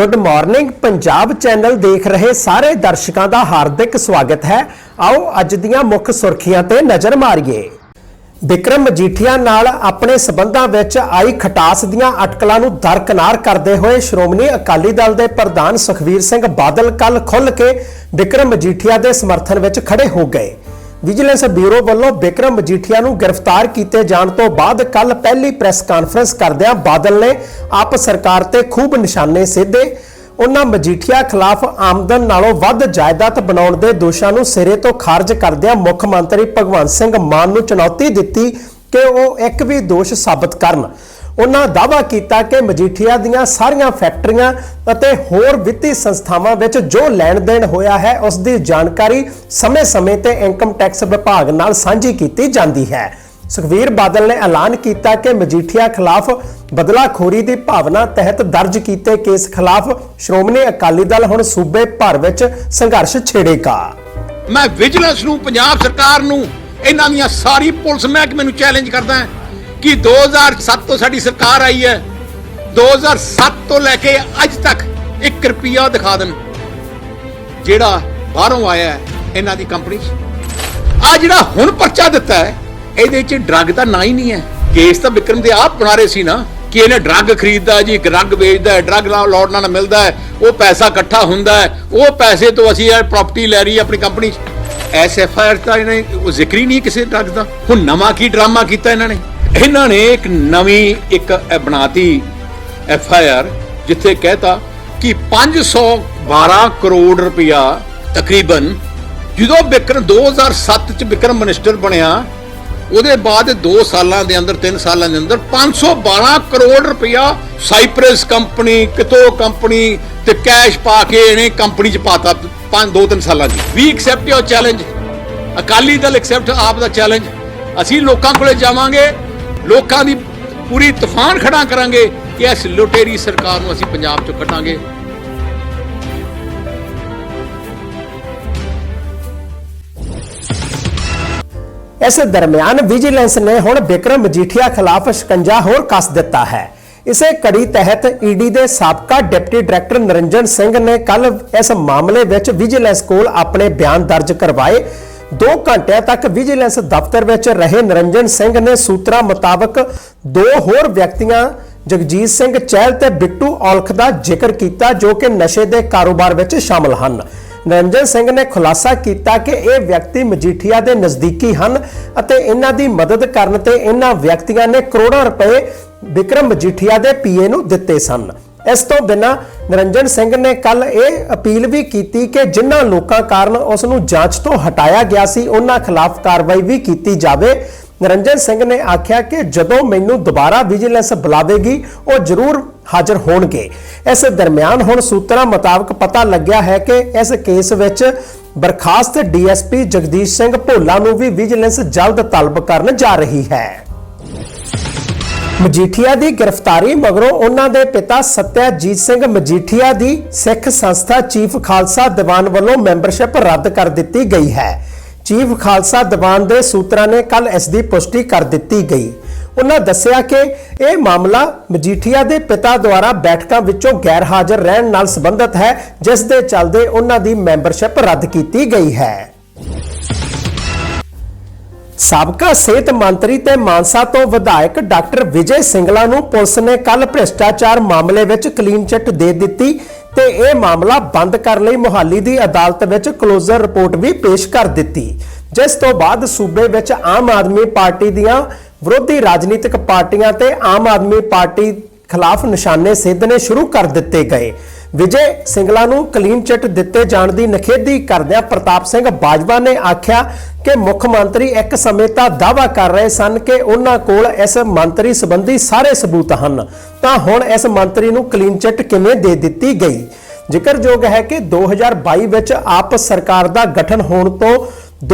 Good morning Punjab channel ਦੇਖ ਰਹੇ ਸਾਰੇ ਦਰਸ਼ਕਾਂ ਦਾ ਹਾਰਦਿਕ ਸਵਾਗਤ ਹੈ। ਆਓ ਅੱਜ ਦੀਆਂ ਮੁੱਖ ਸੁਰਖੀਆਂ ਤੇ ਨਜ਼ਰ ਮਾਰੀਏ। ਵਿਕਰਮ ਮਜੀਠੀਆ ਨਾਲ ਆਪਣੇ ਸਬੰਧਾਂ ਵਿੱਚ ਆਈ ਖਟਾਸ ਦੀਆਂ ਅਟਕਲਾਂ ਨੂੰ ਦਰਕਨਾਰ ਕਰਦੇ ਹੋਏ ਸ਼੍ਰੋਮਣੀ ਅਕਾਲੀ ਦਲ ਦੇ ਪ੍ਰਧਾਨ ਸੁਖਵੀਰ ਸਿੰਘ ਬਾਦਲ ਕੱਲ ਖੁੱਲ੍ਹ ਕੇ ਵਿਕਰਮ ਮਜੀਠੀਆ ਦੇ ਸਮਰਥਨ ਵਿੱਚ ਖੜੇ ਹੋ ਗਏ। ਵਿਜੀਲੈਂਸ ਬਿਊਰੋ ਵੱਲੋਂ ਬਿਕਰਮ ਮਜੀਠੀਆ ਨੂੰ ਗ੍ਰਿਫਤਾਰ ਕੀਤੇ ਜਾਣ ਤੋਂ ਬਾਅਦ ਕੱਲ ਪਹਿਲੀ ਪ੍ਰੈਸ ਕਾਨਫਰੰਸ ਕਰਦਿਆਂ ਬਾਦਲ ਨੇ ਆਪ ਸਰਕਾਰ ਤੇ ਖੂਬ ਨਿਸ਼ਾਨੇ ਸਿੱਧੇ। ਉਹਨਾਂ ਮਜੀਠੀਆ ਖਿਲਾਫ ਆਮਦਨ ਨਾਲੋਂ ਵੱਧ ਜਾਇਦਾਦ ਬਣਾਉਣ ਦੇ ਦੋਸ਼ਾਂ ਨੂੰ ਸਿਰੇ ਤੋਂ ਖਾਰਜ ਕਰਦਿਆਂ ਮੁੱਖ ਮੰਤਰੀ ਭਗਵੰਤ ਸਿੰਘ ਮਾਨ ਨੂੰ ਚੁਣੌਤੀ ਦਿੱਤੀ ਕਿ ਉਹ ਇੱਕ ਵੀ ਦੋਸ਼ ਸਾਬਤ ਕਰਨ। ਉਹਨਾਂ ਦਾਅਵਾ ਕੀਤਾ ਕਿ ਮਜੀਠੀਆ ਦੀਆਂ ਸਾਰੀਆਂ ਫੈਕਟਰੀਆਂ ਅਤੇ ਹੋਰ ਵਿੱਤੀ ਸੰਸਥਾਵਾਂ ਵਿੱਚ ਜੋ ਲੈਣ ਦੇਣ ਹੋਇਆ ਹੈ, ਉਸ ਦੀ ਜਾਣਕਾਰੀ ਸਮੇਂ-ਸਮੇਂ ਤੇ ਇਨਕਮ ਟੈਕਸ ਵਿਭਾਗ ਨਾਲ ਸਾਂਝੀ ਕੀਤੀ ਜਾਂਦੀ ਹੈ। ਸੁਖਵੀਰ ਬਾਦਲ ਨੇ ਐਲਾਨ ਕੀਤਾ ਕਿ ਮਜੀਠੀਆ ਖਿਲਾਫ ਬਦਲਾਖੋਰੀ ਦੀ ਭਾਵਨਾ ਤਹਿਤ ਦਰਜ ਕੀਤੇ ਕੇਸ ਖਿਲਾਫ ਸ਼੍ਰੋਮਣੀ ਅਕਾਲੀ ਦਲ ਹੁਣ ਸੂਬੇ ਭਰ ਵਿੱਚ ਸੰਘਰਸ਼ ਛੇੜੇਗਾ। ਮੈਂ ਵਿਜੀਲੈਂਸ ਨੂੰ, ਪੰਜਾਬ ਸਰਕਾਰ ਨੂੰ, ਇਹਨਾਂ ਦੀਆਂ ਸਾਰੀ ਪੁਲਿਸ ਮਹਿਕਮੇ ਨੂੰ ਚੈਲੰਜ ਕਰਦਾ ਹਾਂ। ਕਿ 2007 ਤੋਂ ਸਾਡੀ ਸਰਕਾਰ ਆਈ ਹੈ 2007 ਤੋਂ ਲੈ ਕੇ ਅੱਜ ਤੱਕ 1 ਰੁਪਿਆ ਦਿਖਾ ਦੇਣ। ਜਿਹੜਾ ਬਾਹਰੋਂ ਆਇਆ ਇਹਨਾਂ ਦੀ ਕੰਪਨੀ 'ਚ। ਆ ਜਿਹੜਾ ਹੁਣ ਪਰਚਾ ਦਿੱਤਾ ਹੈ, ਇਹਦੇ 'ਚ ਡਰੱਗ ਦਾ ਨਾਂ ਹੀ ਨਹੀਂ ਹੈ। ਕੇਸ ਤਾਂ ਵਿਕਰਮ ਦੇ ਆਪ ਬਣਾ ਰਹੇ ਸੀ ਨਾ, ਕਿ ਇਹਨੇ ਡਰੱਗ ਖਰੀਦਦਾ ਜੀ ਡਰੱਗ ਵੇਚਦਾ ਹੈ, ਡਰੱਗ ਨਾਲ ਲੋਡ ਨਾਲ ਮਿਲਦਾ ਹੈ, ਉਹ ਪੈਸਾ ਇਕੱਠਾ ਹੁੰਦਾ ਹੈ, ਉਹ ਪੈਸੇ ਤੋਂ ਅਸੀਂ ਇਹ ਪ੍ਰਾਪਰਟੀ ਲੈ ਰਹੀ ਹੈ ਆਪਣੀ ਕੰਪਨੀ 'ਚ। ਐਸ ਐਫ ਆਈ ਆਰ ਤਾਂ ਇਹਨੇ ਜ਼ਿਕਰ ਹੀ ਨਹੀਂ ਕਿਸੇ ਡਰੱਗ ਦਾ। ਹੁਣ ਨਵਾਂ ਕੀ ਡਰਾਮਾ ਕੀਤਾ ਇਹਨਾਂ ਨੇ? ਇਹਨਾਂ ਨੇ ਇੱਕ ਨਵੀਂ ਇੱਕ ਬਣਾਤੀ ਐਫ ਆਈ ਆਰ, ਜਿੱਥੇ ਕਹਿਤਾ ਕਿ 512 ਕਰੋੜ ਰੁਪਇਆ ਤਕਰੀਬਨ ਜਦੋਂ ਵਿਕਰਮ 2007 ਚ ਬਿਕਰਮ ਮਿਨਿਸਟਰ ਬਣਿਆ, ਉਹਦੇ ਬਾਅਦ 2 ਸਾਲਾਂ ਦੇ ਅੰਦਰ 3 ਸਾਲਾਂ ਦੇ ਅੰਦਰ 512 ਕਰੋੜ ਰੁਪਇਆ ਸਾਈਪ੍ਰੈਸ ਕੰਪਨੀ, ਕਿਤੋ ਕੰਪਨੀ ਤੇ ਕੈਸ਼ ਪਾ ਕੇ ਇਹਨੇ ਕੰਪਨੀ ਚ ਪਾਤਾ 5 2 3 ਸਾਲਾਂ ਦੀ ਵੀ accept your challenge Akali Dal accept AAP the challenge ਅਸੀਂ ਲੋਕਾਂ ਕੋਲੇ ਜਾਵਾਂਗੇ। ਲੋਕਾਂ ਦੀ ਪੂਰੀ ਤੂਫਾਨ ਖੜਾ ਕਰਾਂਗੇ ਕਿ ਇਸ ਲੁਟੇਰੀ ਸਰਕਾਰ ਨੂੰ ਅਸੀਂ ਪੰਜਾਬ ਚੋਂ ਕੱਢਾਂਗੇ। ਇਸ ਦਰਮਿਆਨ ਵਿਜੀਲੈਂਸ ਨੇ ਹੁਣ ਬਿਕਰਮ ਮਜੀਠੀਆ ਖਿਲਾਫ ਸ਼ਿਕੰਜਾ ਹੋਰ ਕੱਸ ਦਿੱਤਾ ਹੈ। ਇਸੇ ਕੜੀ ਤਹਿਤ ਈਡੀ ਦੇ ਸਾਬਕਾ ਡਿਪਟੀ ਡਾਇਰੈਕਟਰ ਨਰਿੰਜਨ ਸਿੰਘ ਨੇ ਕੱਲ ਇਸ ਮਾਮਲੇ ਵਿੱਚ ਵਿਜੀਲੈਂਸ ਕੋਲ ਆਪਣੇ ਬਿਆਨ ਦਰਜ ਕਰਵਾਏ। 2 ਘੰਟਿਆਂ ਤੱਕ ਵਿਜੀਲੈਂਸ ਦਫ਼ਤਰ ਵਿੱਚ ਰਹੇ ਨਰਿੰਜਨ ਸਿੰਘ ਨੇ ਸੂਤਰਾਂ ਮੁਤਾਬਕ ਦੋ ਹੋਰ ਵਿਅਕਤੀਆਂ, ਜਗਜੀਤ ਸਿੰਘ ਚਹਿਲ ਤੇ ਬਿੱਟੂ ਔਲਖ ਦਾ ਜ਼ਿਕਰ ਕੀਤਾ ਜੋ ਕਿ ਨਸ਼ੇ ਦੇ ਕਾਰੋਬਾਰ ਵਿੱਚ ਸ਼ਾਮਲ ਹਨ। ਨਰਿੰਜਨ ਸਿੰਘ ਨੇ ਖੁਲਾਸਾ ਕੀਤਾ ਕਿ ਇਹ ਵਿਅਕਤੀ ਮਜੀਠੀਆ ਦੇ ਨਜ਼ਦੀਕੀ ਹਨ ਅਤੇ ਇਹਨਾਂ ਦੀ ਮਦਦ ਕਰਨ ਤੇ ਇਹਨਾਂ ਵਿਅਕਤੀਆਂ ਨੇ ਕਰੋੜਾਂ ਰੁਪਏ ਵਿਕਰਮ ਮਜੀਠੀਆ ਦੇ ਪੀਏ ਨੂੰ ਦਿੱਤੇ ਸਨ। ਇਸ ਤੋਂ ਬਿਨਾਂ ਨਿਰੰਜਨ ਸਿੰਘ ਨੇ ਕੱਲ ਇਹ ਅਪੀਲ ਵੀ ਕੀਤੀ ਕਿ ਜਿਨ੍ਹਾਂ ਲੋਕਾਂ ਕਾਰਨ ਉਸ ਨੂੰ ਜਾਂਚ ਤੋਂ ਹਟਾਇਆ ਗਿਆ ਸੀ, ਉਹਨਾਂ ਖਿਲਾਫ ਕਾਰਵਾਈ ਵੀ ਕੀਤੀ ਜਾਵੇ। ਨਿਰੰਜਨ ਸਿੰਘ ਨੇ ਆਖਿਆ ਕਿ ਜਦੋਂ ਮੈਨੂੰ ਦੁਬਾਰਾ ਵਿਜੀਲੈਂਸ ਬੁਲਾਵੇਗੀ, ਉਹ ਜ਼ਰੂਰ ਹਾਜ਼ਰ ਹੋਣਗੇ। ਇਸ ਦਰਮਿਆਨ ਹੁਣ ਸੂਤਰਾਂ ਮੁਤਾਬਕ ਪਤਾ ਲੱਗਿਆ ਹੈ ਕਿ ਇਸ ਕੇਸ ਵਿੱਚ ਬਰਖਾਸਤ ਡੀਐਸਪੀ ਜਗਦੀਸ਼ ਸਿੰਘ ਭੋਲਾ ਨੂੰ ਵੀ ਵਿਜੀਲੈਂਸ ਜਲਦ ਤਲਬ ਕਰਨ ਜਾ ਰਹੀ ਹੈ। ਮਜੀਠੀਆ ਦੀ ਗ੍ਰਿਫਤਾਰੀ ਮਗਰੋਂ ਉਹਨਾਂ ਦੇ ਪਿਤਾ ਸਤਿਆਜੀਤ ਸਿੰਘ ਮਜੀਠੀਆ ਦੀ ਸਿੱਖ ਸੰਸਥਾ ਚੀਫ ਖਾਲਸਾ ਦੀਵਾਨ ਵੱਲੋਂ ਮੈਂਬਰਸ਼ਿਪ ਰੱਦ ਕਰ ਦਿੱਤੀ ਗਈ ਹੈ। ਚੀਫ ਖਾਲਸਾ ਦੀਵਾਨ ਦੇ ਸੂਤਰਾਂ ਨੇ ਕੱਲ ਇਸ ਦੀ ਪੁਸ਼ਟੀ ਕਰ ਦਿੱਤੀ ਗਈ। ਉਹਨਾਂ ਦੱਸਿਆ ਕਿ ਇਹ ਮਾਮਲਾ ਮਜੀਠੀਆ ਦੇ ਪਿਤਾ ਦੁਆਰਾ ਬੈਠਕਾਂ ਵਿੱਚੋਂ ਗੈਰ ਹਾਜ਼ਰ ਰਹਿਣ ਨਾਲ ਸੰਬੰਧਿਤ ਹੈ, ਜਿਸ ਦੇ ਚੱਲਦੇ ਉਹਨਾਂ ਦੀ ਮੈਂਬਰਸ਼ਿਪ ਰੱਦ ਕੀਤੀ ਗਈ ਹੈ। ਸਾਬਕਾ ਸਿਹਤ ਮੰਤਰੀ ਤੇ ਮਾਨਸਾ ਤੋਂ ਵਿਧਾਇਕ ਡਾਕਟਰ ਵਿਜੇ ਸਿੰਗਲਾ ਨੂੰ ਪੁਲਿਸ ਨੇ ਕੱਲ ਭ੍ਰਿਸ਼ਟਾਚਾਰ ਮਾਮਲੇ ਵਿੱਚ ਕਲੀਨ ਚਿੱਟ ਦੇ ਦਿੱਤੀ ਤੇ ਇਹ ਮਾਮਲਾ ਬੰਦ ਕਰਨ ਲਈ ਮੁਹਾਲੀ ਦੀ ਅਦਾਲਤ ਵਿੱਚ ਕਲੋਜ਼ਰ ਰਿਪੋਰਟ ਵੀ ਪੇਸ਼ ਕਰ ਦਿੱਤੀ, ਜਿਸ ਤੋਂ ਬਾਅਦ ਸੂਬੇ ਵਿੱਚ ਆਮ ਆਦਮੀ ਪਾਰਟੀ ਦੀਆਂ ਵਿਰੋਧੀ ਰਾਜਨੀਤਿਕ ਪਾਰਟੀਆਂ ਤੇ ਆਮ ਆਦਮੀ ਪਾਰਟੀ ਖਿਲਾਫ ਨਿਸ਼ਾਨੇ ਸਿੱਧਨੇ ਸ਼ੁਰੂ ਕਰ ਦਿੱਤੇ ਗਏ। ਵਿਜੇ ਸਿੰਗਲਾ ਨੂੰ ਕਲੀਨ ਚਿੱਟ ਦਿੱਤੇ ਜਾਣ ਦੀ ਨਖੇਦੀ ਕਰਦਿਆਂ ਪ੍ਰਤਾਪ ਸਿੰਘ ਬਾਜਵਾ ਨੇ ਆਖਿਆ ਕਿ ਮੁੱਖ ਮੰਤਰੀ ਇੱਕ ਸਮੇਂ ਤਾਂ ਦਾਵਾ ਕਰ ਰਹੇ ਸਨ ਕਿ ਉਹਨਾਂ ਕੋਲ ਇਸ ਮੰਤਰੀ ਸੰਬੰਧੀ ਸਾਰੇ ਸਬੂਤ ਹਨ। ਤਾਂ ਹੁਣ ਇਸ ਮੰਤਰੀ ਨੂੰ ਕਲੀਨ ਚਿੱਟ ਕਿਵੇਂ ਦੇ ਦਿੱਤੀ ਗਈ? ਜ਼ਿਕਰਯੋਗ ਹੈ ਕਿ 2022 ਵਿੱਚ ਆਪ ਸਰਕਾਰ ਦਾ ਗਠਨ ਹੋਣ ਤੋਂ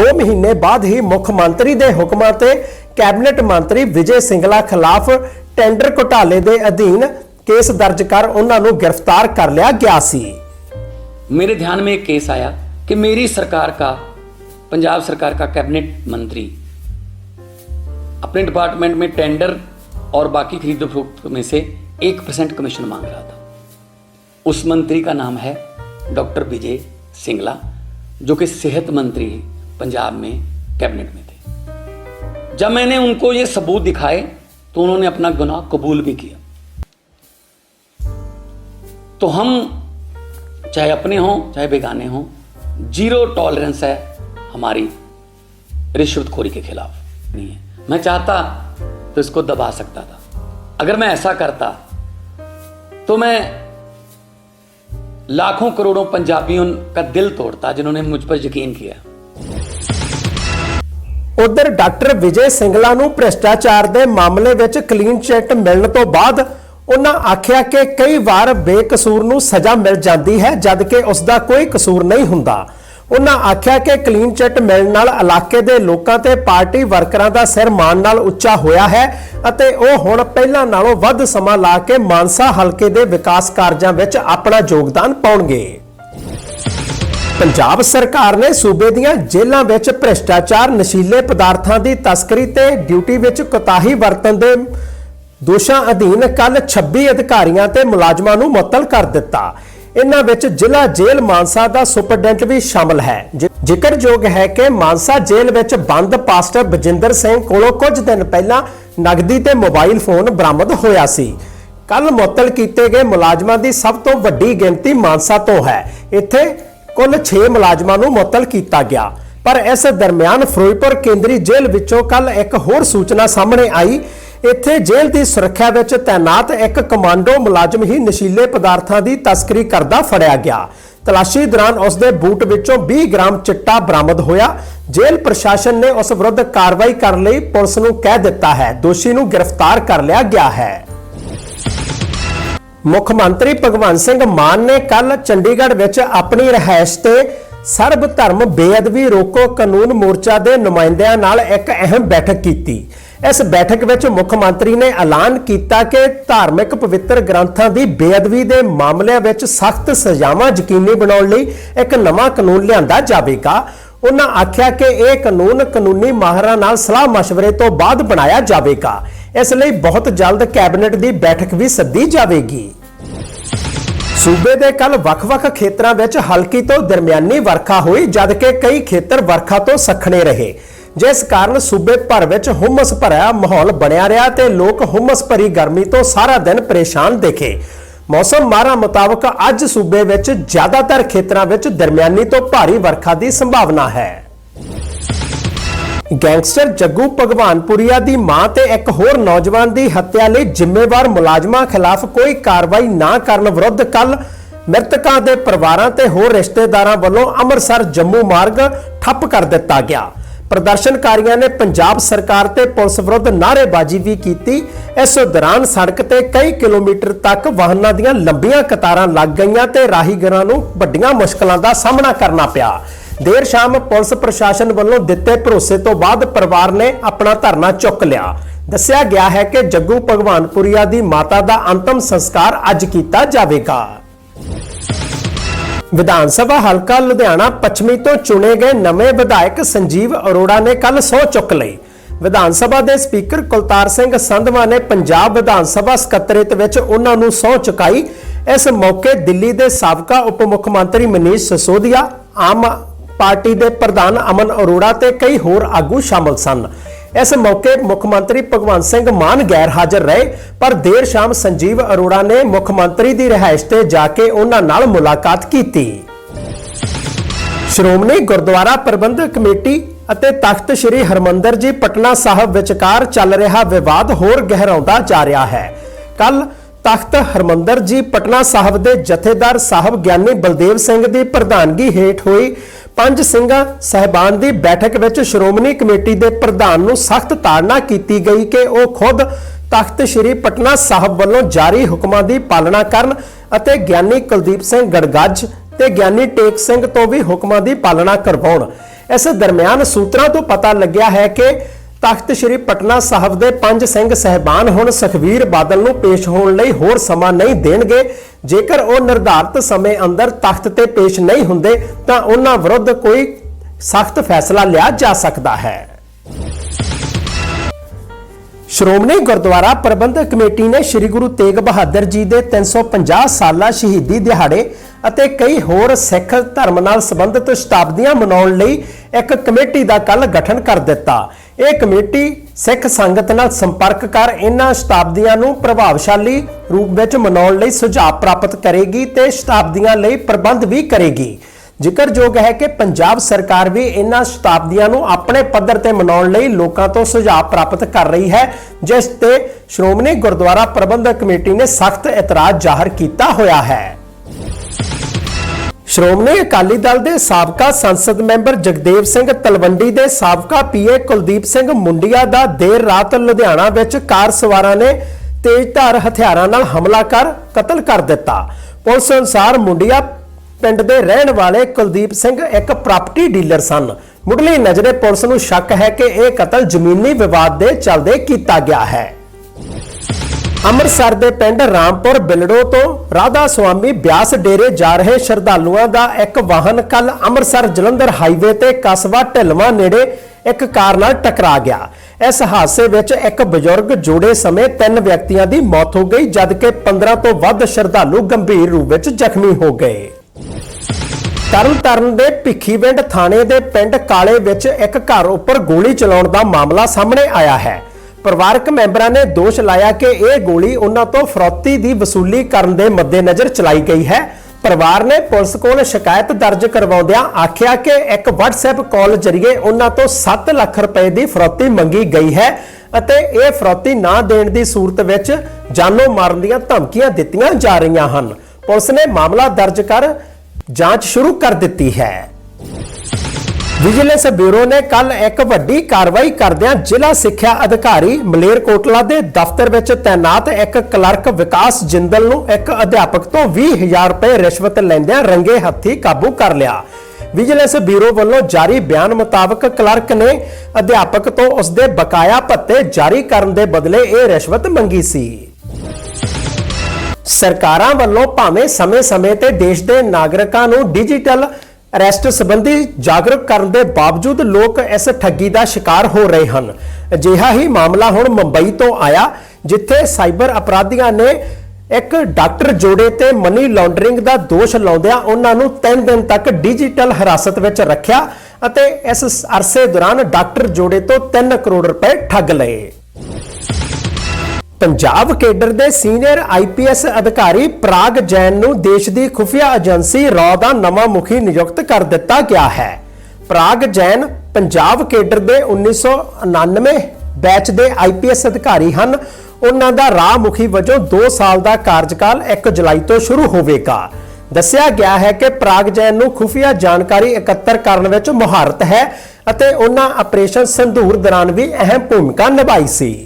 2 ਮਹੀਨੇ ਬਾਅਦ ਹੀ ਮੁੱਖ ਮੰਤਰੀ ਦੇ ਹੁਕਮਾਂ ਤੇ ਕੈਬਨਿਟ ਮੰਤਰੀ ਵਿਜੇ ਸਿੰਗਲਾ ਖਿਲਾਫ ਟੈਂਡਰ ਘੁਟਾਲੇ ਦੇ ਅਧੀਨ ਕੇਸ ਦਰਜ ਕਰ ਉਹਨਾਂ ਨੂੰ ਗ੍ਰਿਫਤਾਰ ਕਰ ਲਿਆ ਗਿਆ ਸੀ। ਮੇਰੇ ਧਿਆਨ ਮੇ ਕੇਸ ਆਇਆ ਕਿ ਮੇਰੀ ਸਰਕਾਰ ਦਾ पंजाब सरकार का कैबिनेट मंत्री। अपने डिपार्टमेंट में टेंडर और बाकी खरीदो फरोख्त में से एक परसेंट कमीशन मांग रहा था। उस मंत्री का नाम है डॉक्टर विजय सिंगला, जो कि सेहत मंत्री पंजाब में कैबिनेट में थे। जब मैंने उनको ये सबूत दिखाए तो उन्होंने अपना गुनाह कबूल भी किया। तो हम चाहे अपने हों, चाहे बेगाने हों ज़ीरो टॉलरेंस है हमारी रिश्वतखोरी के खिलाफ नहीं है मैं चाहता तो इसको दबा सकता था अगर मैं ऐसा करता तो मैं लाखों करोड़ों पंजाबियों का दिल तोड़ता जिन्होंने मुझ पर यकीन किया ਉਧਰ ਡਾਕਟਰ ਵਿਜੇ ਸਿੰਗਲਾ ਨੂੰ ਭ੍ਰਿਸ਼ਟਾਚਾਰ ਦੇ ਮਾਮਲੇ ਵਿੱਚ ਕਲੀਨ ਚਿੱਟ ਮਿਲਣ ਤੋਂ ਬਾਅਦ ਉਹਨਾਂ ਆਖਿਆ ਕਿ ਕਈ ਵਾਰ ਬੇਕਸੂਰ ਨੂੰ ਸਜ਼ਾ ਮਿਲ ਜਾਂਦੀ ਹੈ ਜਦ ਕਿ ਉਸ ਦਾ ਕੋਈ ਕਸੂਰ ਨਹੀਂ ਹੁੰਦਾ ਉਹਨਾਂ ਆਖਿਆ ਕਿ ਕਲੀਨ ਚਿੱਟ ਮਿਲਣ ਨਾਲ ਇਲਾਕੇ ਦੇ ਲੋਕਾਂ ਤੇ ਪਾਰਟੀ ਵਰਕਰਾਂ ਦਾ ਸਿਰ ਮਾਣ ਨਾਲ ਉੱਚਾ ਹੋਇਆ ਹੈ ਅਤੇ ਉਹ ਹੁਣ ਪਹਿਲਾਂ ਨਾਲੋਂ ਵੱਧ ਸਮਾਂ ਲਾ ਕੇ ਮਾਨਸਾ ਹਲਕੇ ਦੇ ਵਿਕਾਸ ਕਾਰਜਾਂ ਵਿੱਚ ਆਪਣਾ ਯੋਗਦਾਨ ਪਾਉਣਗੇ। ਪੰਜਾਬ ਸਰਕਾਰ ਨੇ ਸੂਬੇ ਦੀਆਂ ਜੇਲ੍ਹਾਂ ਵਿੱਚ ਭ੍ਰਿਸ਼ਟਾਚਾਰ, ਨਸ਼ੀਲੇ ਪਦਾਰਥਾਂ ਦੀ ਤਸਕਰੀ ਤੇ ਡਿਊਟੀ ਵਿੱਚ ਕੋਤਾਹੀ ਵਰਤਣ ਦੇ ਦੋਸ਼ਾਂ ਅਧੀਨ ਕੱਲ 26 ਅਧਿਕਾਰੀਆਂ ਤੇ ਮੁਲਾਜ਼ਮਾਂ ਨੂੰ ਮੁਅੱਤਲ ਕਰ ਦਿੱਤਾ। ਇਨ੍ਹਾਂ ਵਿੱਚ ਜ਼ਿਲ੍ਹਾ ਜੇਲ੍ਹ ਮਾਨਸਾ ਦਾ ਸੁਪਰਡੈਂਟ ਵੀ ਸ਼ਾਮਲ ਹੈ। ਜ਼ਿਕਰਯੋਗ ਹੈ ਕਿ ਮਾਨਸਾ ਜੇਲ੍ਹ ਵਿੱਚ ਬੰਦ ਪਾਸਟਰ ਬਜਿੰਦਰ ਸਿੰਘ ਕੋਲੋਂ ਕੁਝ ਦਿਨ ਪਹਿਲਾਂ ਨਗਦੀ ਤੇ ਮੋਬਾਈਲ ਫੋਨ ਬਰਾਮਦ ਹੋਇਆ ਸੀ। ਕੱਲ ਮੁਅੱਤਲ ਕੀਤੇ ਗਏ ਮੁਲਾਜ਼ਮਾਂ ਦੀ ਸਭ ਤੋਂ ਵੱਡੀ ਗਿਣਤੀ ਮਾਨਸਾ ਤੋਂ ਹੈ। ਇੱਥੇ ਕੁੱਲ 6 ਮੁਲਾਜ਼ਮਾਂ ਨੂੰ ਮੁਅੱਤਲ ਕੀਤਾ ਗਿਆ। ਪਰ ਇਸ ਦਰਮਿਆਨ ਫਿਰੋਜ਼ਪੁਰ ਕੇਂਦਰੀ ਜੇਲ੍ਹ ਵਿੱਚੋਂ ਕੱਲ ਇੱਕ ਹੋਰ ਸੂਚਨਾ ਸਾਹਮਣੇ ਆਈ ਇੱਥੇ ਜੇਲ੍ਹ ਦੀ ਸੁਰੱਖਿਆ ਵਿੱਚ ਤਾਇਨਾਤ ਇੱਕ ਕਮਾਂਡੋ ਮੁਲਾਜ਼ਮ ਹੀ ਨਸ਼ੀਲੇ ਪਦਾਰਥਾਂ ਦੀ ਤਸਕਰੀ ਕਰਦਾ ਫੜਿਆ ਗਿਆ। ਤਲਾਸ਼ੀ ਦੌਰਾਨ ਉਸ ਦੇ ਬੂਟ ਵਿੱਚੋਂ 20 ਗ੍ਰਾਮ ਚਿੱਟਾ ਬਰਾਮਦ ਹੋਇਆ। ਜੇਲ੍ਹ ਪ੍ਰਸ਼ਾਸਨ ਨੇ ਉਸ ਵਿਰੁੱਧ ਕਾਰਵਾਈ ਕਰਨ ਲਈ ਪੁਲਿਸ ਨੂੰ ਕਹਿ ਦਿੱਤਾ ਹੈ। ਦੋਸ਼ੀ ਨੂੰ ਗ੍ਰਿਫਤਾਰ ਕਰ ਲਿਆ ਗਿਆ ਹੈ। ਮੁੱਖ ਮੰਤਰੀ ਭਗਵੰਤ ਸਿੰਘ ਮਾਨ ਨੇ ਕੱਲ ਚੰਡੀਗੜ੍ਹ ਵਿੱਚ ਆਪਣੀ ਰਿਹਾਇਸ਼ ਤੇ ਸਰਬ ਧਰਮ ਬੇਅਦਬੀ ਰੋਕੋ ਕਾਨੂੰਨ ਮੋਰਚਾ ਦੇ ਨੁਮਾਇੰਦਿਆਂ ਨਾਲ ਇੱਕ ਅਹਿਮ ਬੈਠਕ ਕੀਤੀ। ਇਸ ਬੈਠਕ ਵਿੱਚ ਮੁੱਖ ਮੰਤਰੀ ਨੇ ਐਲਾਨ ਕੀਤਾ ਕਿ ਧਾਰਮਿਕ ਪਵਿੱਤਰ ਗ੍ਰੰਥਾਂ ਦੀ ਬੇਅਦਬੀ ਦੇ ਮਾਮਲਿਆਂ ਵਿੱਚ ਸਖਤ ਸਜ਼ਾਵਾਂ ਯਕੀਨੀ ਬਣਾਉਣ ਲਈ ਇੱਕ ਨਵਾਂ ਕਾਨੂੰਨ ਲਿਆਂਦਾ ਜਾਵੇਗਾ। ਉਹਨਾਂ ਆਖਿਆ ਕਿ ਇਹ ਕਾਨੂੰਨ ਕਾਨੂੰਨੀ ਮਾਹਰਾਂ ਨਾਲ ਸਲਾਹ مشਵਰੇ ਤੋਂ ਬਾਅਦ ਬਣਾਇਆ ਜਾਵੇਗਾ। ਇਸ ਲਈ ਬਹੁਤ ਜਲਦ ਕੈਬਨਿਟ ਦੀ ਬੈਠਕ ਵੀ ਸੱਦੀ ਜਾਵੇਗੀ। ਸੂਬੇ ਦੇ ਕੱਲ ਵੱਖ-ਵੱਖ ਖੇਤਰਾਂ ਵਿੱਚ ਹਲਕੀ ਤੋਂ ਦਰਮਿਆਨੀ ਵਰਖਾ ਹੋਈ, ਜਦਕਿ ਕਈ ਖੇਤਰ ਵਰਖਾ ਤੋਂ ਸਖਣੇ ਰਹੇ। ਜਿਸ ਕਾਰਨ ਸੂਬੇ ਭਰ ਵਿੱਚ ਹੁਮਸ ਭਰਿਆ ਮਾਹੌਲ ਬਣਿਆ ਰਿਹਾ ਤੇ ਲੋਕ ਹੁਮਸ ਭਰੀ ਗਰਮੀ ਤੋਂ ਸਾਰਾ ਦਿਨ ਪਰੇਸ਼ਾਨ ਦੇਖੇ। ਮੌਸਮ ਮਾਹਰਾਂ ਮੁਤਾਬਕ ਅੱਜ ਸੂਬੇ ਵਿੱਚ ਜ਼ਿਆਦਾਤਰ ਖੇਤਰਾਂ ਵਿੱਚ ਦਰਮਿਆਨੀ ਤੋਂ ਭਾਰੀ ਵਰਖਾ ਦੀ ਸੰਭਾਵਨਾ ਹੈ। ਗੈਂਗਸਟਰ ਜੱਗੂ ਭਗਵਾਨਪੁਰੀਆ ਦੀ ਮਾਂ ਤੇ ਇੱਕ ਹੋਰ ਨੌਜਵਾਨ ਦੀ ਹੱਤਿਆ ਲਈ ਜ਼ਿੰਮੇਵਾਰ ਮੁਲਾਜ਼ਮਾਂ ਖਿਲਾਫ ਕੋਈ ਕਾਰਵਾਈ ਨਾ ਕਰਨ ਵਿਰੁੱਧ ਕੱਲ ਮ੍ਰਿਤਕਾਂ ਦੇ ਪਰਿਵਾਰਾਂ ਤੇ ਹੋਰ ਰਿਸ਼ਤੇਦਾਰਾਂ ਵੱਲੋਂ ਅੰਮ੍ਰਿਤਸਰ ਜੰਮੂ ਮਾਰਗ ਠੱਪ ਕਰ ਦਿੱਤਾ ਗਿਆ। ਪ੍ਰਦਰਸ਼ਨਕਾਰੀਆਂ ਨੇ ਪੰਜਾਬ ਸਰਕਾਰ ਤੇ ਪੁਲਿਸ ਵਿਰੁੱਧ ਨਾਅਰੇਬਾਜ਼ੀ ਵੀ ਕੀਤੀ। ਇਸ ਦੌਰਾਨ ਸੜਕ ਤੇ ਕਈ ਕਿਲੋਮੀਟਰ ਤੱਕ ਵਾਹਨਾਂ ਦੀਆਂ ਲੰਬੀਆਂ ਕਤਾਰਾਂ ਲੱਗ ਗਈਆਂ ਤੇ ਰਾਹੀਗਰਾਂ ਨੂੰ ਵੱਡੀਆਂ ਮੁਸ਼ਕਲਾਂ ਦਾ ਸਾਹਮਣਾ ਕਰਨਾ ਪਿਆ। ਦੇਰ ਸ਼ਾਮ ਪੁਲਿਸ ਪ੍ਰਸ਼ਾਸਨ ਵੱਲੋਂ ਦਿੱਤੇ ਭਰੋਸੇ ਤੋਂ ਬਾਅਦ ਪਰਿਵਾਰ ਨੇ ਆਪਣਾ ਧਰਨਾ ਚੁੱਕ ਲਿਆ। ਦੱਸਿਆ ਗਿਆ ਹੈ ਕਿ ਜੱਗੂ ਭਗਵਾਨਪੁਰੀਆ ਦੀ ਮਾਤਾ ਦਾ ਅੰਤਮ ਸੰਸਕਾਰ ਅੱਜ ਕੀਤਾ ਜਾਵੇਗਾ। ਵਿਧਾਨ ਸਭਾ ਹਲਕਾ ਲੁਧਿਆਣਾ ਪੱਛਮੀ ਤੋਂ ਚੁਣੇ ਗਏ ਨਵੇਂ ਵਿਧਾਇਕ ਸੰਜੀਵ ਅਰੋੜਾ ਨੇ ਕੱਲ ਸਹੁੰ ਚੁੱਕ ਲਈ। ਵਿਧਾਨ ਸਭਾ ਦੇ ਸਪੀਕਰ ਕੁਲਤਾਰ ਸਿੰਘ ਸੰਧਵਾ ਨੇ ਪੰਜਾਬ ਵਿਧਾਨ ਸਭਾ ਸਕੱਤਰੇਤ ਵਿੱਚ ਉਹਨਾਂ ਨੂੰ ਸਹੁੰ ਚੁਕਾਈ। ਇਸ ਮੌਕੇ ਦਿੱਲੀ ਦੇ ਸਾਬਕਾ ਉਪ ਮੁੱਖ ਮੰਤਰੀ ਮਨੀਸ਼ ਸਸੋਦੀਆ, ਆਮ ਪਾਰਟੀ ਦੇ ਪ੍ਰਧਾਨ ਅਮਨ ਅਰੋੜਾ ਤੇ ਕਈ ਹੋਰ ਆਗੂ ਸ਼ਾਮਲ ਸਨ। ਇਸ ਮੌਕੇ ਮੁੱਖ ਮੰਤਰੀ ਭਗਵੰਤ ਸਿੰਘ ਮਾਨ ਗੈਰ ਹਾਜ਼ਰ ਰਹੇ, ਪਰ ਦੇਰ ਸ਼ਾਮ ਸੰਜੀਵ ਅਰੋੜਾ ਨੇ ਮੁੱਖ ਮੰਤਰੀ ਦੀ ਰਿਹਾਇਸ਼ ਤੇ ਜਾ ਕੇ ਉਹਨਾਂ ਨਾਲ ਮੁਲਾਕਾਤ ਕੀਤੀ। ਸ਼੍ਰੋਮਣੀ ਗੁਰਦੁਆਰਾ ਪ੍ਰਬੰਧਕ ਕਮੇਟੀ ਅਤੇ ਤਖਤ ਸ੍ਰੀ ਹਰਮੰਦਰ ਜੀ ਪਟਨਾ ਸਾਹਿਬ ਵਿਚਕਾਰ ਚੱਲ ਰਿਹਾ ਵਿਵਾਦ ਹੋਰ ਗਹਿਰਾਉਂਦਾ ਜਾ ਰਿਹਾ ਹੈ। ਕੱਲ ਤਖਤ ਹਰਮੰਦਰ ਜੀ ਪਟਨਾ ਸਾਹਿਬ ਦੇ ਜਥੇਦਾਰ ਸਾਹਿਬ ਗਿਆਨੀ ਬਲਦੇਵ ਸਿੰਘ ਦੀ ਪ੍ਰਧਾਨਗੀ ਹੇਠ ਹੋਈ ਪੰਜ ਸਿੰਘਾਂ ਸਹਿਬਾਨ ਦੀ ਬੈਠਕ ਵਿੱਚ ਸ਼੍ਰੋਮਣੀ ਕਮੇਟੀ ਦੇ ਪ੍ਰਧਾਨ ਨੂੰ ਸਖਤ ਤਾੜਨਾ ਕੀਤੀ ਗਈ ਕਿ ਉਹ ਖੁਦ ਤਖਤ ਸ੍ਰੀ ਪਟਨਾ ਸਾਹਿਬ ਵੱਲੋਂ ਜਾਰੀ ਹੁਕਮਾਂ ਦੀ ਪਾਲਣਾ ਕਰਨ ਅਤੇ ਗਿਆਨੀ ਕੁਲਦੀਪ ਸਿੰਘ ਗੜਗੱਜ ਤੇ ਗਿਆਨੀ ਟੇਕ ਸਿੰਘ ਤੋਂ ਵੀ ਹੁਕਮਾਂ ਦੀ ਪਾਲਣਾ ਕਰਵਾਉਣ। ਇਸ ਦਰਮਿਆਨ ਸੂਤਰਾਂ ਤੋਂ ਪਤਾ ਲੱਗਿਆ ਹੈ ਕਿ ਤਖਤ ਸ੍ਰੀ ਪਟਨਾ ਸਾਹਿਬ ਦੇ ਪੰਜ ਸਿੰਘ ਸਹਿਬਾਨ ਹੁਣ ਸੁਖਵੀਰ ਬਾਦਲ ਨੂੰ ਪੇਸ਼ ਹੋਣ ਲਈ ਹੋਰ ਸਮਾਂ ਨਹੀਂ ਦੇਣਗੇ। ਜੇਕਰ ਉਹ ਨਿਰਧਾਰਤ ਸਮੇਂ ਅੰਦਰ ਤਖਤ ਤੇ ਪੇਸ਼ ਨਹੀਂ ਹੁੰਦੇ, ਤਾਂ ਉਹਨਾਂ ਵਿਰੁੱਧ ਕੋਈ ਸਖਤ ਫੈਸਲਾ ਲਿਆ ਜਾ ਸਕਦਾ ਹੈ। ਸ਼੍ਰੋਮਣੀ ਗੁਰਦੁਆਰਾ ਪ੍ਰਬੰਧਕ ਕਮੇਟੀ ਨੇ ਸ੍ਰੀ ਗੁਰੂ ਤੇਗ ਬਹਾਦਰ ਜੀ ਦੇ 350 ਸਾਲਾ ਸ਼ਹੀਦੀ ਦਿਹਾੜੇ ਅਤੇ ਕਈ ਹੋਰ ਸਿੱਖ ਧਰਮ ਨਾਲ ਸੰਬੰਧਿਤ ਸ਼ਤਾਬਦੀਆਂ ਮਨਾਉਣ ਲਈ ਇੱਕ ਕਮੇਟੀ ਦਾ ਕੱਲ ਗਠਨ ਕਰ ਦਿੱਤਾ। ਇਹ ਕਮੇਟੀ ਸਿੱਖ ਸੰਗਤ ਨਾਲ ਸੰਪਰਕ ਕਰ ਇਹਨਾਂ ਸ਼ਤਾਬਦੀਆਂ ਨੂੰ ਪ੍ਰਭਾਵਸ਼ਾਲੀ ਰੂਪ ਵਿੱਚ ਮਨਾਉਣ ਲਈ ਸੁਝਾਅ ਪ੍ਰਾਪਤ ਕਰੇਗੀ ਤੇ ਸ਼ਤਾਬਦੀਆਂ ਲਈ ਪ੍ਰਬੰਧ ਵੀ ਕਰੇਗੀ। ਜ਼ਿਕਰਯੋਗ ਹੈ ਕਿ ਪੰਜਾਬ ਸਰਕਾਰ ਵੀ ਇਹਨਾਂ ਸ਼ਤਾਬਦੀਆਂ ਨੂੰ ਆਪਣੇ ਪੱਧਰ ਤੇ ਮਨਾਉਣ ਲਈ ਲੋਕਾਂ ਤੋਂ ਸੁਝਾਅ ਪ੍ਰਾਪਤ ਕਰ ਰਹੀ ਹੈ, ਜਿਸ ਤੇ ਸ਼੍ਰੋਮਣੀ ਗੁਰਦੁਆਰਾ ਪ੍ਰਬੰਧਕ ਕਮੇਟੀ ਨੇ ਸਖਤ ਇਤਰਾਜ਼ ਜ਼ਾਹਰ ਕੀਤਾ ਹੋਇਆ ਹੈ। ਸ਼੍ਰੋਮਣੀ ਅਕਾਲੀ ਦਲ ਦੇ ਸਾਬਕਾ ਸੰਸਦ ਮੈਂਬਰ ਜਗਦੇਵ ਸਿੰਘ ਤਲਵੰਡੀ ਦੇ ਸਾਬਕਾ ਪੀਏ ਕੁਲਦੀਪ ਸਿੰਘ ਮੁੰਡੀਆ ਦਾ ਦੇਰ ਰਾਤ ਲੁਧਿਆਣਾ ਵਿੱਚ ਕਾਰ ਸਵਾਰਾਂ ਨੇ ਤੇਜ਼ਧਾਰ ਹਥਿਆਰਾਂ ਨਾਲ ਹਮਲਾ ਕਰ ਕਤਲ ਕਰ ਦਿੱਤਾ। ਪੁਲਿਸ ਅਨੁਸਾਰ ਮੁੰਡੀਆ ਪਿੰਡ ਦੇ ਰਹਿਣ ਵਾਲੇ ਕੁਲਦੀਪ ਸਿੰਘ ਇੱਕ ਪ੍ਰਾਪਰਟੀ ਡੀਲਰ ਸਨ। ਮੁੱਢਲੀ ਨਜ਼ਰੇ ਪੁਲਿਸ ਨੂੰ ਸ਼ੱਕ ਹੈ ਕਿ ਇਹ ਕਤਲ ਜ਼ਮੀਨੀ ਵਿਵਾਦ ਦੇ ਚੱਲਦੇ ਕੀਤਾ ਗਿਆ ਹੈ। ਅੰਮ੍ਰਿਤਸਰ ਦੇ ਪਿੰਡ ਰਾਮਪੁਰ ਬਿਲੜੋ ਤੋਂ ਰਾਧਾ ਸੁਆਮੀ ਬਿਆਸ ਡੇਰੇ ਜਾ ਰਹੇ ਸ਼ਰਧਾਲੂਆਂ ਦਾ ਇੱਕ ਵਾਹਨ ਕੱਲ ਅੰਮ੍ਰਿਤਸਰ ਜਲੰਧਰ ਹਾਈਵੇ ਤੇ ਕਸਬਾ ਢਿਲਵਾਂ ਨੇੜੇ ਇੱਕ ਕਾਰ ਨਾਲ ਟਕਰਾ ਗਿਆ। ਇਸ ਹਾਦਸੇ ਵਿੱਚ ਇੱਕ ਬਜ਼ੁਰਗ ਜੋੜੇ ਸਮੇਤ ਤਿੰਨ ਵਿਅਕਤੀਆਂ ਦੀ ਮੌਤ ਹੋ ਗਈ, ਜਦਕਿ 15 ਤੋਂ ਵੱਧ ਸ਼ਰਧਾਲੂ ਗੰਭੀਰ ਰੂਪ ਵਿੱਚ ਜ਼ਖਮੀ ਹੋ ਗਏ। ਤਰਨਤਾਰਨ ਦੇ ਭਿੱਖੀਵਿੰਡ ਥਾਣੇ ਦੇ ਪਿੰਡ ਕਾਲੇ ਵਿੱਚ ਇੱਕ ਘਰ ਉੱਪਰ ਗੋਲੀ ਚਲਾਉਣ ਦਾ ਮਾਮਲਾ ਸਾਹਮਣੇ ਆਇਆ ਹੈ। ਪਰਿਵਾਰਕ ਮੈਂਬਰਾਂ ਨੇ ਦੋਸ਼ ਲਾਇਆ ਕਿ ਇਹ ਗੋਲੀ ਉਹਨਾਂ ਤੋਂ ਫਰੌਤੀ ਦੀ ਵਸੂਲੀ ਕਰਨ ਦੇ ਮੱਦੇਨਜ਼ਰ ਚਲਾਈ ਗਈ ਹੈ। ਪਰਿਵਾਰ ਨੇ ਪੁਲਿਸ ਕੋਲ ਸ਼ਿਕਾਇਤ ਦਰਜ ਕਰਵਾਉਂਦਿਆਂ ਆਖਿਆ ਕਿ ਇੱਕ WhatsApp ਕਾਲ ਜ਼ਰੀਏ ਉਹਨਾਂ ਤੋਂ 7 ਲੱਖ ਰੁਪਏ ਦੀ ਫਰੌਤੀ ਮੰਗੀ ਗਈ ਹੈ ਅਤੇ ਇਹ ਫਰੌਤੀ ਨਾ ਦੇਣ ਦੀ ਸੂਰਤ ਵਿੱਚ ਜਾਨੋਂ ਮਾਰਨ ਦੀਆਂ ਧਮਕੀਆਂ ਦਿੱਤੀਆਂ ਜਾ ਰਹੀਆਂ ਹਨ। ਪੁਲਿਸ ਨੇ ਮਾਮਲਾ ਦਰਜ ਕਰ ਜਾਂਚ ਸ਼ੁਰੂ ਕਰ ਦਿੱਤੀ ਹੈ। ਵਿਜੀਲੈਂਸ ਬਿਊਰੋ ਨੇ ਕੱਲ ਇੱਕ ਵੱਡੀ ਕਾਰਵਾਈ ਕਰਦਿਆਂ ਜ਼ਿਲ੍ਹਾ ਸਿੱਖਿਆ ਅਧਿਕਾਰੀ ਮਲੇਰਕੋਟਲਾ ਦੇ ਦਫ਼ਤਰ ਵਿੱਚ ਤਾਇਨਾਤ ਇੱਕ ਕਲਰਕ ਵਿਕਾਸ ਜਿੰਦਲ ਨੂੰ ਇੱਕ ਅਧਿਆਪਕ ਤੋਂ 20000 ਰੁਪਏ ਰਿਸ਼ਵਤ ਲੈਂਦਿਆਂ ਰੰਗੇ ਹੱਥੀ ਕਾਬੂ ਕਰ ਲਿਆ। ਵਿਜੀਲੈਂਸ ਬਿਊਰੋ ਵੱਲੋਂ ਜਾਰੀ ਬਿਆਨ ਮੁਤਾਬਕ ਕਲਰਕ ਨੇ ਅਧਿਆਪਕ ਤੋਂ ਉਸਦੇ ਬਕਾਇਆ ਭੱਤੇ ਜਾਰੀ ਕਰਨ ਦੇ ਬਦਲੇ ਇਹ ਰਿਸ਼ਵਤ ਮੰਗੀ ਸੀ। ਸਰਕਾਰਾਂ ਵੱਲੋਂ ਭਾਵੇਂ ਸਮੇਂ-ਸਮੇਂ ਤੇ ਦੇਸ਼ ਦੇ ਨਾਗਰਿਕਾਂ ਨੂੰ ਡਿਜੀਟਲ ਅਰੈਸਟ ਸੰਬੰਧੀ ਜਾਗਰੂਕ ਕਰਨ ਦੇ ਬਾਵਜੂਦ ਲੋਕ ਇਸ ਠੱਗੀ ਦਾ ਸ਼ਿਕਾਰ ਹੋ ਰਹੇ ਹਨ। ਅਜਿਹਾ ਹੀ ਮਾਮਲਾ ਹੁਣ ਮੁੰਬਈ ਤੋਂ ਆਇਆ, ਜਿੱਥੇ ਸਾਈਬਰ ਅਪਰਾਧੀਆਂ ਨੇ ਇੱਕ ਡਾਕਟਰ ਜੋੜੇ ਤੇ ਮਨੀ ਲਾਂਡਰਿੰਗ ਦਾ ਦੋਸ਼ ਲਾਉਂਦਿਆਂ ਉਹਨਾਂ ਨੂੰ 3 ਦਿਨ ਤੱਕ ਡਿਜੀਟਲ ਹਿਰਾਸਤ ਵਿੱਚ ਰੱਖਿਆ ਅਤੇ ਇਸ ਅਰਸੇ ਦੌਰਾਨ ਡਾਕਟਰ ਜੋੜੇ ਤੋਂ 3 ਕਰੋੜ ਰੁਪਏ ਠੱਗ ਲਏ। ਪੰਜਾਬ ਕੇਡਰ ਦੇ ਸੀਨੀਅਰ ਆਈਪੀਐਸ ਅਧਿਕਾਰੀ ਪ੍ਰਾਗ ਜੈਨ ਨੂੰ ਦੇਸ਼ ਦੀ ਖੁਫੀਆ ਏਜੰਸੀ ਰੌ ਦਾ ਨਵਾਂ ਮੁਖੀ ਨਿਯੁਕਤ ਕਰ ਦਿੱਤਾ ਗਿਆ ਹੈ। ਪ੍ਰਾਗ ਜੈਨ ਪੰਜਾਬ ਕੇਡਰ ਦੇ 1999 ਬੈਚ ਦੇ ਆਈਪੀਐਸ ਅਧਿਕਾਰੀ ਹਨ। ਉਹਨਾਂ ਦਾ ਰਾਹ ਮੁਖੀ ਵਜੋਂ 2 ਸਾਲ ਦਾ ਕਾਰਜਕਾਲ 1 ਜੁਲਾਈ ਤੋਂ ਸ਼ੁਰੂ ਹੋਵੇਗਾ। ਦੱਸਿਆ ਗਿਆ ਹੈ ਕਿ ਪ੍ਰਾਗ ਜੈਨ ਨੂੰ ਖੁਫੀਆ ਜਾਣਕਾਰੀ ਇਕੱਤਰ ਕਰਨ ਵਿੱਚ ਮੁਹਾਰਤ ਹੈ ਅਤੇ ਉਹਨਾਂ ਆਪਰੇਸ਼ਨ ਸੰਧੂਰ ਦੌਰਾਨ ਵੀ ਅਹਿਮ ਭੂਮਿਕਾ ਨਿਭਾਈ ਸੀ।